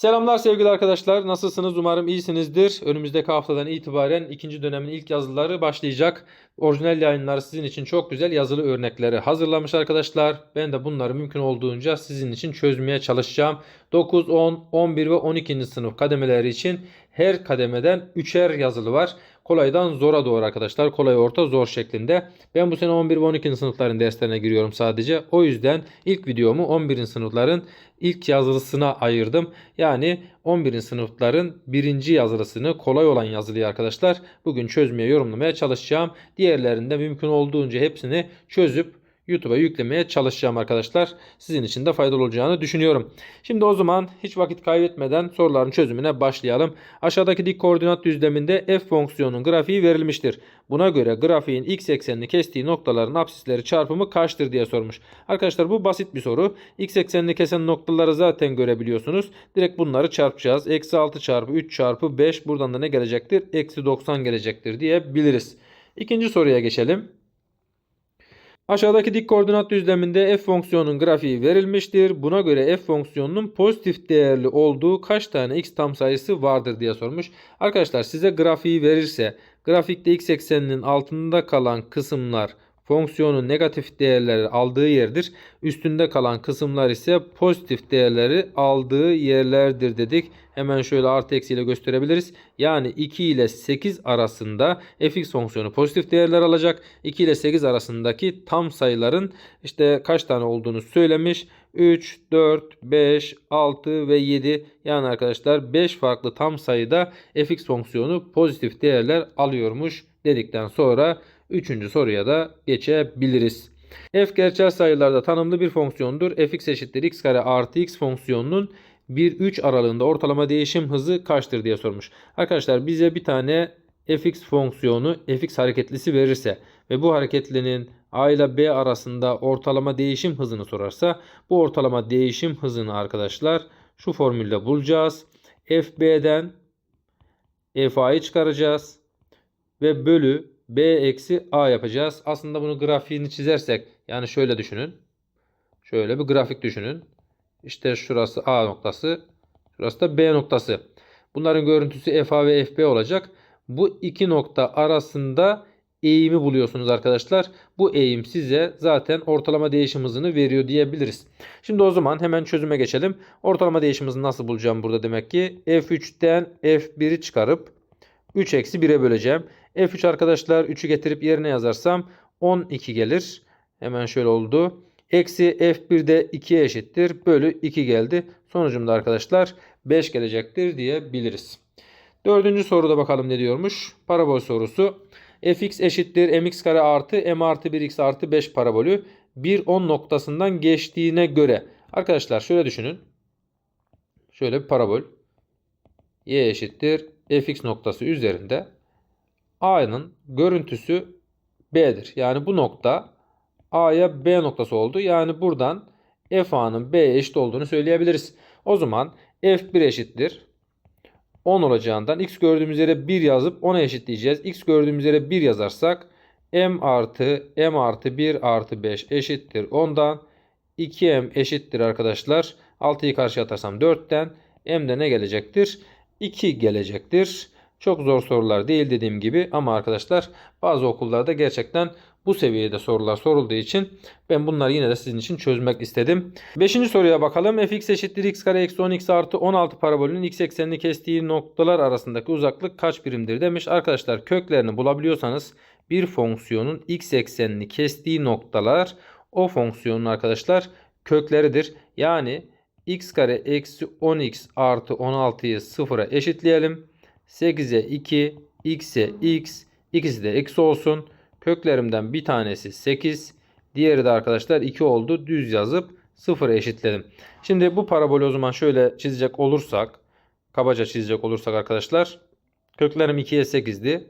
Selamlar sevgili arkadaşlar. Nasılsınız? Umarım iyisinizdir. Önümüzdeki haftadan itibaren ikinci dönemin ilk yazıları başlayacak. Orijinal yayınlar sizin için çok güzel yazılı örnekleri hazırlamış arkadaşlar. Ben de bunları mümkün olduğunca sizin için çözmeye çalışacağım. 9, 10, 11 ve 12. sınıf kademeleri için her kademeden üçer yazılı var. Kolaydan zora doğru arkadaşlar. Kolay orta zor şeklinde. Ben bu sene 11 ve 12. sınıfların derslerine giriyorum sadece. O yüzden ilk videomu 11. sınıfların ilk yazılısına ayırdım. Yani 11. sınıfların birinci yazılısını kolay olan yazılıyı arkadaşlar bugün çözmeye yorumlamaya çalışacağım. Diğerlerinde mümkün olduğunca hepsini çözüp YouTube'a yüklemeye çalışacağım arkadaşlar. Sizin için de faydalı olacağını düşünüyorum. Şimdi o zaman hiç vakit kaybetmeden soruların çözümüne başlayalım. Aşağıdaki dik koordinat düzleminde f fonksiyonunun grafiği verilmiştir. Buna göre grafiğin x eksenini kestiği noktaların apsisleri çarpımı kaçtır diye sormuş. Arkadaşlar bu basit bir soru. X eksenini kesen noktaları zaten görebiliyorsunuz. Direkt bunları çarpacağız. Eksi 6 çarpı 3 çarpı 5 buradan da ne gelecektir? Eksi 90 gelecektir diyebiliriz. İkinci soruya geçelim. Aşağıdaki dik koordinat düzleminde f fonksiyonunun grafiği verilmiştir. Buna göre f fonksiyonunun pozitif değerli olduğu kaç tane x tam sayısı vardır diye sormuş. Arkadaşlar size grafiği verirse grafikte x ekseninin altında kalan kısımlar fonksiyonun negatif değerleri aldığı yerdir. Üstünde kalan kısımlar ise pozitif değerleri aldığı yerlerdir dedik. Hemen şöyle artı eksiyle gösterebiliriz. Yani 2 ile 8 arasında fx fonksiyonu pozitif değerler alacak. 2 ile 8 arasındaki tam sayıların işte kaç tane olduğunu söylemiş. 3, 4, 5, 6 ve 7 yani arkadaşlar 5 farklı tam sayıda fx fonksiyonu pozitif değerler alıyormuş dedikten sonra Üçüncü soruya da geçebiliriz. f gerçel sayılarda tanımlı bir fonksiyondur. fx eşittir x kare artı x fonksiyonunun 1-3 aralığında ortalama değişim hızı kaçtır diye sormuş. Arkadaşlar bize bir tane fx fonksiyonu fx hareketlisi verirse ve bu hareketlinin a ile b arasında ortalama değişim hızını sorarsa bu ortalama değişim hızını arkadaşlar şu formülle bulacağız. fb'den fa'yı çıkaracağız ve bölü b eksi a yapacağız. Aslında bunu grafiğini çizersek yani şöyle düşünün. Şöyle bir grafik düşünün. İşte şurası a noktası. Şurası da b noktası. Bunların görüntüsü fa ve fb olacak. Bu iki nokta arasında eğimi buluyorsunuz arkadaşlar. Bu eğim size zaten ortalama değişim hızını veriyor diyebiliriz. Şimdi o zaman hemen çözüme geçelim. Ortalama değişim hızını nasıl bulacağım burada demek ki? F3'ten F1'i çıkarıp 3 eksi 1'e böleceğim. F3 arkadaşlar 3'ü getirip yerine yazarsam 12 gelir. Hemen şöyle oldu. Eksi F1 de 2'ye eşittir. Bölü 2 geldi. Sonucumda arkadaşlar 5 gelecektir diyebiliriz. Dördüncü soruda bakalım ne diyormuş. Parabol sorusu. fx eşittir mx kare artı m artı 1x artı 5 parabolü 1 10 noktasından geçtiğine göre. Arkadaşlar şöyle düşünün. Şöyle bir parabol. y eşittir fx noktası üzerinde A'nın görüntüsü B'dir. Yani bu nokta A'ya B noktası oldu. Yani buradan f a'nın B'ye eşit olduğunu söyleyebiliriz. O zaman F1 eşittir. 10 olacağından x gördüğümüz yere 1 yazıp 10'a eşitleyeceğiz. x gördüğümüz yere 1 yazarsak m artı m artı 1 artı 5 eşittir 10'dan. 2m eşittir arkadaşlar. 6'yı karşıya atarsam 4'ten. m'de ne gelecektir? 2 gelecektir. Çok zor sorular değil dediğim gibi ama arkadaşlar bazı okullarda gerçekten bu seviyede sorular sorulduğu için ben bunları yine de sizin için çözmek istedim. Beşinci soruya bakalım. fx eşittir x kare eksi 10x artı 16 parabolünün x eksenini kestiği noktalar arasındaki uzaklık kaç birimdir demiş. Arkadaşlar köklerini bulabiliyorsanız bir fonksiyonun x eksenini kestiği noktalar o fonksiyonun arkadaşlar kökleridir. Yani x kare eksi 10x artı 16'yı sıfıra eşitleyelim. 8'e 2, x'e x, ikisi de eksi olsun. Köklerimden bir tanesi 8, diğeri de arkadaşlar 2 oldu. Düz yazıp 0'a eşitledim. Şimdi bu parabolü o zaman şöyle çizecek olursak, kabaca çizecek olursak arkadaşlar, köklerim 2'ye 8'di.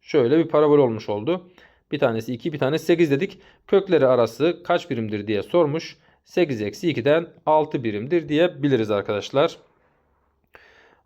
Şöyle bir parabol olmuş oldu. Bir tanesi 2, bir tanesi 8 dedik. Kökleri arası kaç birimdir diye sormuş. 8 eksi 2'den 6 birimdir diyebiliriz arkadaşlar.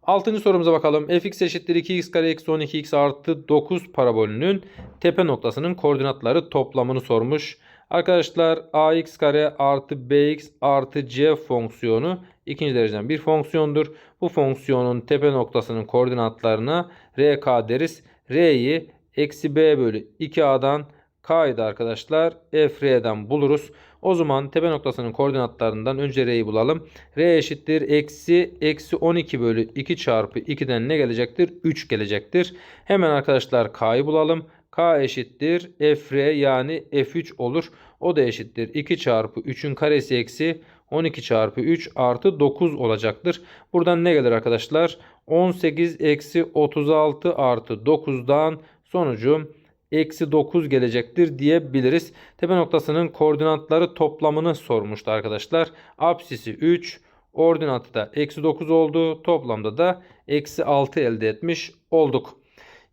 Altıncı sorumuza bakalım. fx eşittir 2x kare eksi 12x artı 9 parabolünün tepe noktasının koordinatları toplamını sormuş. Arkadaşlar ax kare artı bx artı c fonksiyonu ikinci dereceden bir fonksiyondur. Bu fonksiyonun tepe noktasının koordinatlarına rk deriz. R'yi eksi b bölü 2a'dan k'ydı arkadaşlar f'den buluruz. O zaman tepe noktasının koordinatlarından önce r'yi bulalım. r eşittir eksi eksi 12 bölü 2 çarpı 2'den ne gelecektir? 3 gelecektir. Hemen arkadaşlar k'yı bulalım. k eşittir fr yani f3 olur. O da eşittir 2 çarpı 3'ün karesi eksi 12 çarpı 3 artı 9 olacaktır. Buradan ne gelir arkadaşlar? 18 eksi 36 artı 9'dan sonucu eksi 9 gelecektir diyebiliriz. Tepe noktasının koordinatları toplamını sormuştu arkadaşlar. Apsisi 3, ordinatı da eksi 9 oldu. Toplamda da eksi 6 elde etmiş olduk.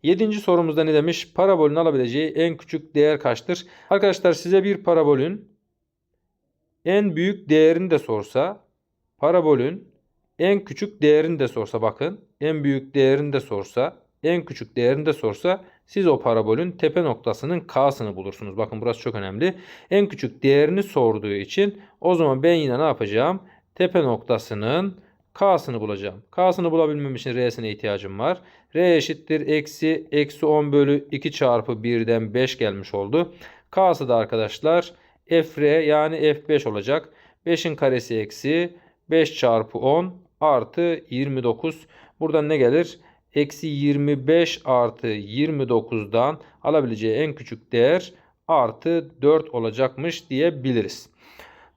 Yedinci sorumuzda ne demiş? Parabolün alabileceği en küçük değer kaçtır? Arkadaşlar size bir parabolün en büyük değerini de sorsa, parabolün en küçük değerini de sorsa bakın, en büyük değerini de sorsa, en küçük değerini de sorsa siz o parabolün tepe noktasının k'sını bulursunuz. Bakın burası çok önemli. En küçük değerini sorduğu için o zaman ben yine ne yapacağım? Tepe noktasının k'sını bulacağım. K'sını bulabilmem için r'sine ihtiyacım var. r eşittir eksi eksi 10 bölü 2 çarpı 1'den 5 gelmiş oldu. K'sı da arkadaşlar fr yani f5 olacak. 5'in karesi eksi 5 çarpı 10 artı 29. Buradan ne gelir? Eksi 25 artı 29'dan alabileceği en küçük değer artı 4 olacakmış diyebiliriz.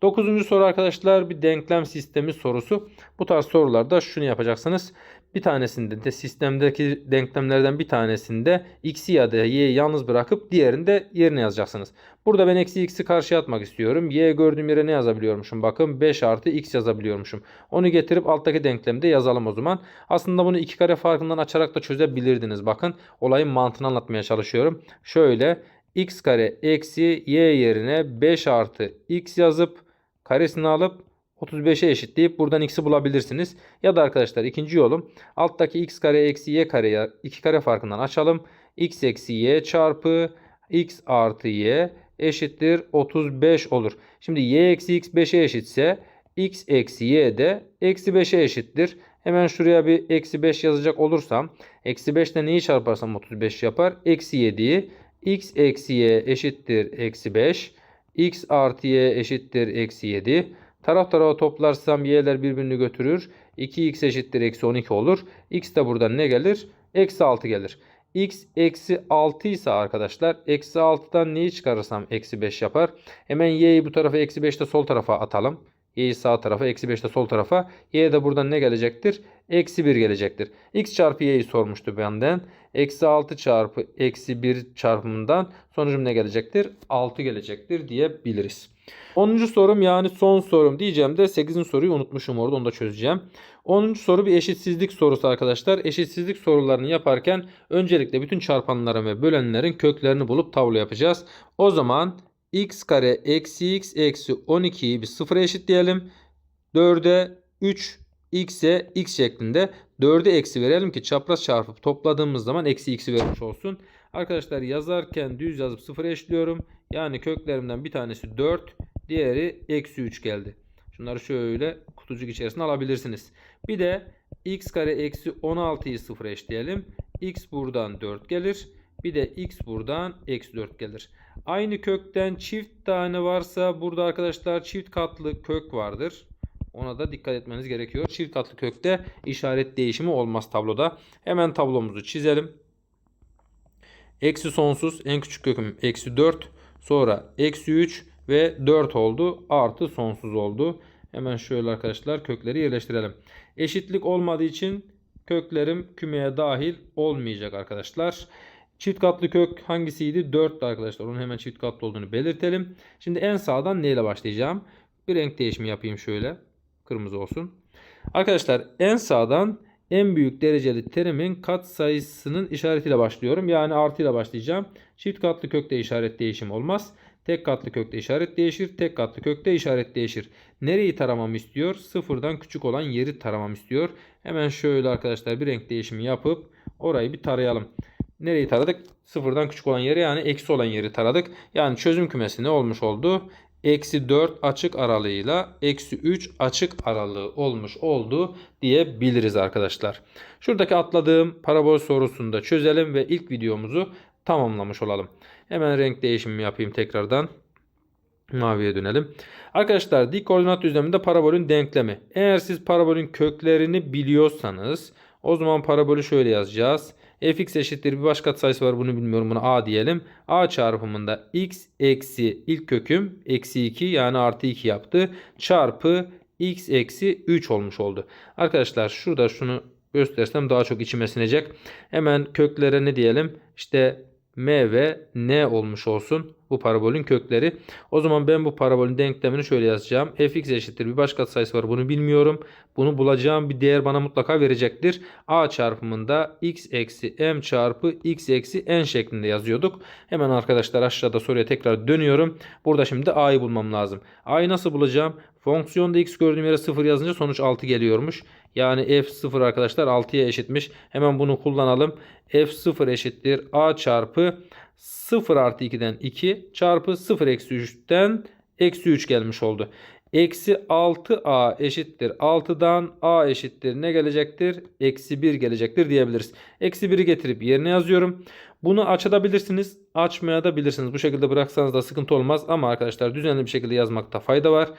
Dokuzuncu soru arkadaşlar bir denklem sistemi sorusu. Bu tarz sorularda şunu yapacaksınız. Bir tanesinde de sistemdeki denklemlerden bir tanesinde x'i ya da y'yi yalnız bırakıp diğerinde yerine yazacaksınız. Burada ben eksi x'i karşıya atmak istiyorum. y gördüğüm yere ne yazabiliyormuşum? Bakın 5 artı x yazabiliyormuşum. Onu getirip alttaki denklemde yazalım o zaman. Aslında bunu iki kare farkından açarak da çözebilirdiniz. Bakın olayın mantığını anlatmaya çalışıyorum. Şöyle x kare eksi y yerine 5 artı x yazıp karesini alıp 35'e eşitleyip buradan x'i bulabilirsiniz. Ya da arkadaşlar ikinci yolum alttaki x kare eksi y kareye iki kare farkından açalım. x eksi y çarpı x artı y eşittir 35 olur. Şimdi y eksi x 5'e eşitse x eksi y de eksi 5'e eşittir. Hemen şuraya bir eksi 5 yazacak olursam eksi 5 ile neyi çarparsam 35 yapar? Eksi 7'yi x eksi y eşittir eksi 5 x artı y eşittir eksi 7. Taraf tarafa toplarsam y'ler birbirini götürür. 2x eşittir eksi 12 olur. x de buradan ne gelir? Eksi 6 gelir. x eksi 6 ise arkadaşlar eksi 6'dan neyi çıkarırsam eksi 5 yapar. Hemen y'yi bu tarafa eksi 5 de sol tarafa atalım. Y'yi sağ tarafa eksi 5 de sol tarafa. Y de buradan ne gelecektir? Eksi 1 gelecektir. X çarpı y'yi sormuştu benden. Eksi 6 çarpı eksi 1 çarpımından sonucum ne gelecektir? 6 gelecektir diyebiliriz. 10. sorum yani son sorum diyeceğim de 8. soruyu unutmuşum orada onu da çözeceğim. 10. soru bir eşitsizlik sorusu arkadaşlar. Eşitsizlik sorularını yaparken öncelikle bütün çarpanların ve bölenlerin köklerini bulup tablo yapacağız. O zaman x kare eksi x eksi 12'yi bir sıfıra eşitleyelim. 4'e 3 x'e x şeklinde 4'e eksi verelim ki çapraz çarpıp topladığımız zaman eksi x'i vermiş olsun. Arkadaşlar yazarken düz yazıp sıfıra eşliyorum. Yani köklerimden bir tanesi 4 diğeri eksi 3 geldi. Şunları şöyle kutucuk içerisine alabilirsiniz. Bir de x kare eksi 16'yı sıfıra eşleyelim. x buradan 4 gelir. Bir de x buradan eksi 4 gelir. Aynı kökten çift tane varsa burada arkadaşlar çift katlı kök vardır. Ona da dikkat etmeniz gerekiyor. Çift katlı kökte işaret değişimi olmaz tabloda. Hemen tablomuzu çizelim. Eksi sonsuz en küçük köküm eksi 4. Sonra eksi 3 ve 4 oldu. Artı sonsuz oldu. Hemen şöyle arkadaşlar kökleri yerleştirelim. Eşitlik olmadığı için köklerim kümeye dahil olmayacak arkadaşlar. Çift katlı kök hangisiydi? 4 arkadaşlar. Onun hemen çift katlı olduğunu belirtelim. Şimdi en sağdan neyle başlayacağım? Bir renk değişimi yapayım şöyle. Kırmızı olsun. Arkadaşlar en sağdan en büyük dereceli terimin kat sayısının işaretiyle başlıyorum. Yani artıyla başlayacağım. Çift katlı kökte işaret değişim olmaz. Tek katlı kökte işaret değişir. Tek katlı kökte işaret değişir. Nereyi taramamı istiyor? Sıfırdan küçük olan yeri taramamı istiyor. Hemen şöyle arkadaşlar bir renk değişimi yapıp orayı bir tarayalım. nereyi taradık? Sıfırdan küçük olan yeri yani eksi olan yeri taradık. Yani çözüm kümesi ne olmuş oldu? Eksi 4 açık aralığıyla eksi 3 açık aralığı olmuş oldu diyebiliriz arkadaşlar. Şuradaki atladığım parabol sorusunu da çözelim ve ilk videomuzu tamamlamış olalım. Hemen renk değişimi yapayım tekrardan. Maviye dönelim. Arkadaşlar dik koordinat düzleminde parabolün denklemi. Eğer siz parabolün köklerini biliyorsanız o zaman parabolü şöyle yazacağız. Fx eşittir bir başka sayısı var bunu bilmiyorum buna a diyelim. a çarpımında x eksi ilk köküm eksi 2 yani artı 2 yaptı. Çarpı x eksi 3 olmuş oldu. Arkadaşlar şurada şunu göstersem daha çok içime sinecek. Hemen köklere ne diyelim? İşte m ve n olmuş olsun bu parabolün kökleri. O zaman ben bu parabolün denklemini şöyle yazacağım. fx eşittir bir başka sayısı var bunu bilmiyorum. Bunu bulacağım bir değer bana mutlaka verecektir. a çarpımında x eksi m çarpı x eksi n şeklinde yazıyorduk. Hemen arkadaşlar aşağıda soruya tekrar dönüyorum. Burada şimdi a'yı bulmam lazım. a'yı nasıl bulacağım? Fonksiyonda x gördüğüm yere 0 yazınca sonuç 6 geliyormuş. Yani f0 arkadaşlar 6'ya eşitmiş. Hemen bunu kullanalım. f0 eşittir a çarpı 0 artı 2'den 2 çarpı 0 eksi 3'ten eksi 3 gelmiş oldu. Eksi 6a eşittir 6'dan a eşittir ne gelecektir? Eksi 1 gelecektir diyebiliriz. Eksi 1'i getirip yerine yazıyorum. Bunu açabilirsiniz. Açmaya da bilirsiniz. Bu şekilde bıraksanız da sıkıntı olmaz. Ama arkadaşlar düzenli bir şekilde yazmakta fayda var.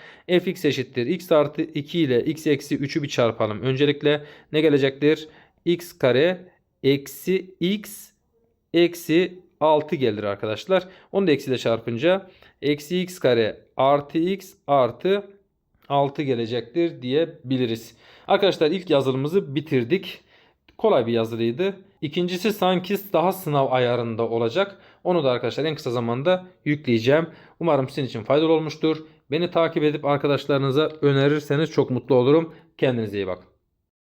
fx eşittir. x artı 2 ile x eksi 3'ü bir çarpalım. Öncelikle ne gelecektir? x kare eksi x eksi 6 gelir arkadaşlar. Onu da eksiyle çarpınca eksi x kare artı x artı 6 gelecektir diyebiliriz. Arkadaşlar ilk yazılımımızı bitirdik. Kolay bir yazılıydı. İkincisi sanki daha sınav ayarında olacak. Onu da arkadaşlar en kısa zamanda yükleyeceğim. Umarım sizin için faydalı olmuştur. Beni takip edip arkadaşlarınıza önerirseniz çok mutlu olurum. Kendinize iyi bakın.